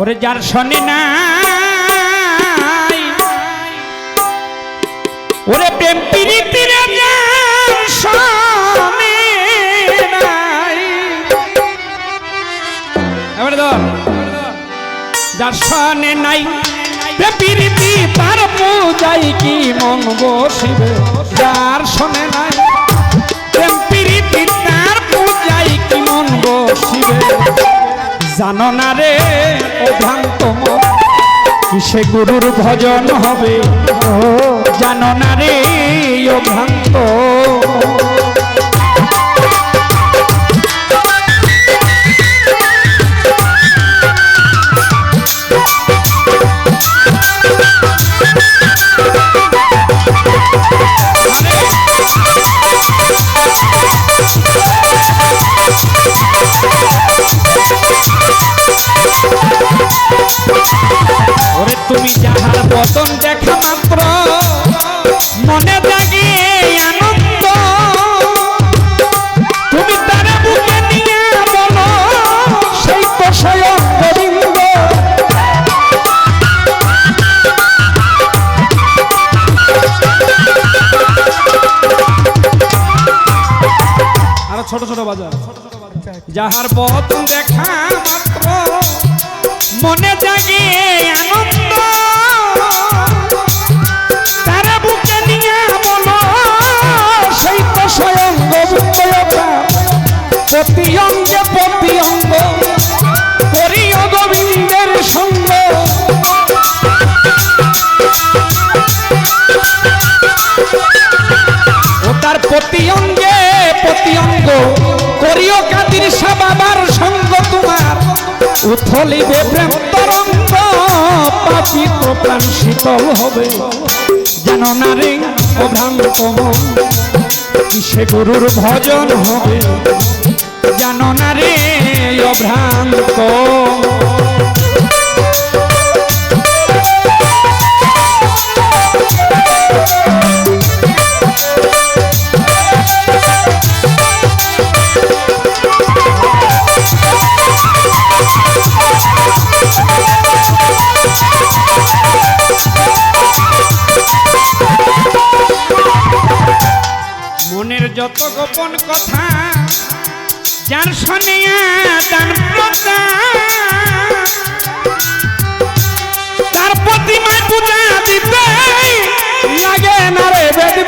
ওরে যার শনি নাই, ওরে প্রেম প্রীতির শনি নাই। এবারে ধর। যার শনি নাই প্রীতি তার পূজাই কি মন বসিবে যার শনে নাই, প্রেম প্রীতি তার পূজাই কি মন বসিবে জানো না রে কিসে গুরুর ভজন হবে। জানো না রে ও ভ্রান্ত তুমি যাহার বদন দেখা মাত্র, মনে জাগে আনন্দ। তুমি তার বুকে নিয়ে বলো, সেই তো ছোট ছোট বাজার। যাহার বদন দেখা মাত্র মনে জাগে আনন্দ। তারা বুকে নিয়ে বলো, সেই তো স্বয়ং প্রতি অঙ্গে প্রতি অঙ্গ তার প্রতি অঙ্গে প্রতি অঙ্গ করিও কাদির সঙ্গ তোমার উথলিবে প্রেম তরঙ্গ পাপিত প্রাণ শীতল হবে। যেন নারী প্রধান মন কিসে গুরুর ভজন হবে? যেন নারী অভ্রান্ত যত গোপন কথা, যার শনিয়া দান তার প্রতিমায় পূজা দিতে লাগে না রে বেদ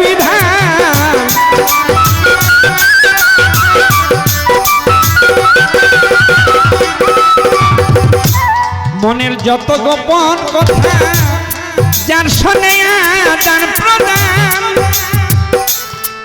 মনের যত গোপন কথা, যার দান প্রদান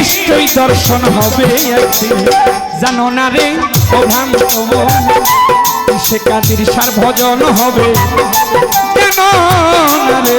নিশ্চয়ই দর্শন হবে জানো না রে অভ্রান্ত মন, সে কাদির সার ভজন হবে। কেন রে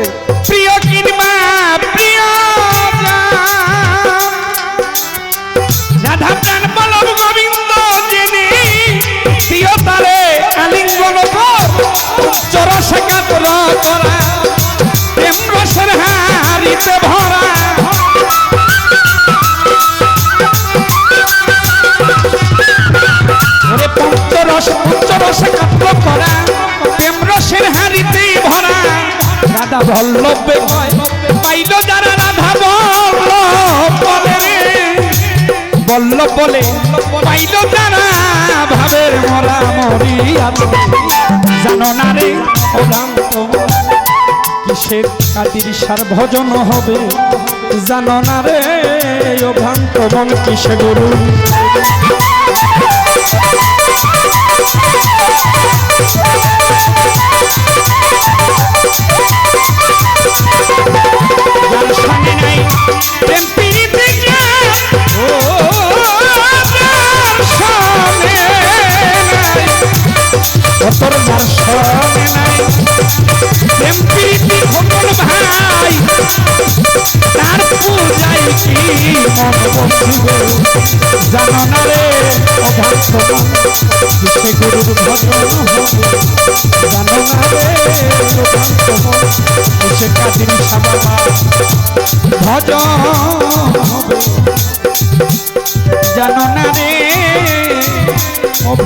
কাতর করা, প্রেম রসের হারিতে ভরা। ওরে পঞ্চরস পঞ্চরসে কাতর করা, প্রেম রূপের হারিতে ভরা। রাধা বল্লভে কয়, পাইল যারা রাধা বলে বল্লভ বলে, পাইল যারা ভাবের মরা মরি আছে জানো না রে? অভ্রান্ত কিসের সার ভজন হবে? জানো না রে অভ্রান্ত মন কিসে গুরু? ভাই তার পূজাই কি মন বসিবে জানো না রে মন সে গুরুর ভজন জানো না রে মন সে কাদির সাবাবা ভজন। জানো না রে মন।